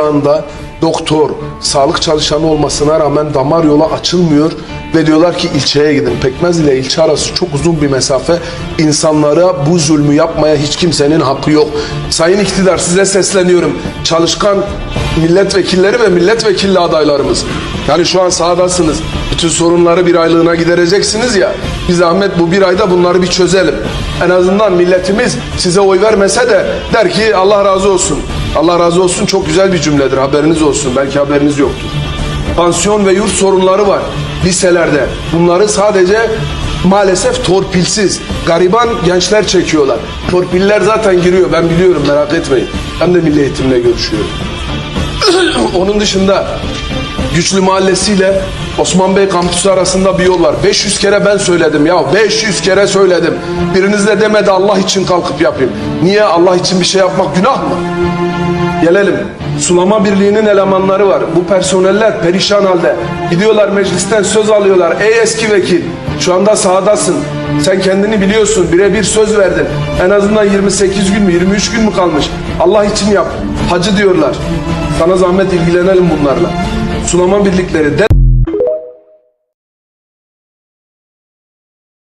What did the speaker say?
anda doktor, sağlık çalışanı olmasına rağmen damar yolu açılmıyor ve diyorlar ki ilçeye gidin. Pekmez ile ilçe arası çok uzun bir mesafe. İnsanlara bu zulmü yapmaya hiç kimsenin hakkı yok. Sayın iktidar size sesleniyorum. Çalışkan milletvekilleri ve milletvekilli adaylarımız. Yani şu an sahadasınız. Bütün sorunları bir aylığına gidereceksiniz ya. Bir zahmet bu bir ayda bunları bir çözelim. En azından milletimiz size oy vermese de der ki Allah razı olsun. Allah razı olsun çok güzel bir cümledir haberiniz olsun belki haberiniz yoktur. Pansiyon ve yurt sorunları var liselerde. Bunları sadece maalesef torpilsiz, gariban gençler çekiyorlar. Torpiller zaten giriyor ben biliyorum merak etmeyin. Ben de milli eğitimle görüşüyorum. Onun dışında Güçlü Mahallesi ile Osman Bey kampüsü arasında bir yol var. 500 kere ben söyledim ya. 500 kere söyledim. Biriniz de demedi Allah için kalkıp yapayım. Niye Allah için bir şey yapmak günah mı? Gelelim. Sulama Birliği'nin elemanları var. Bu personeller perişan halde. Gidiyorlar meclisten söz alıyorlar. Ey eski vekil şu anda sahadasın. Sen kendini biliyorsun. Birebir söz verdin. En azından 28 gün mü 23 gün mü kalmış? Allah için yap. Hacı diyorlar. Sana zahmet ilgilenelim bunlarla. Sulama birlikleri de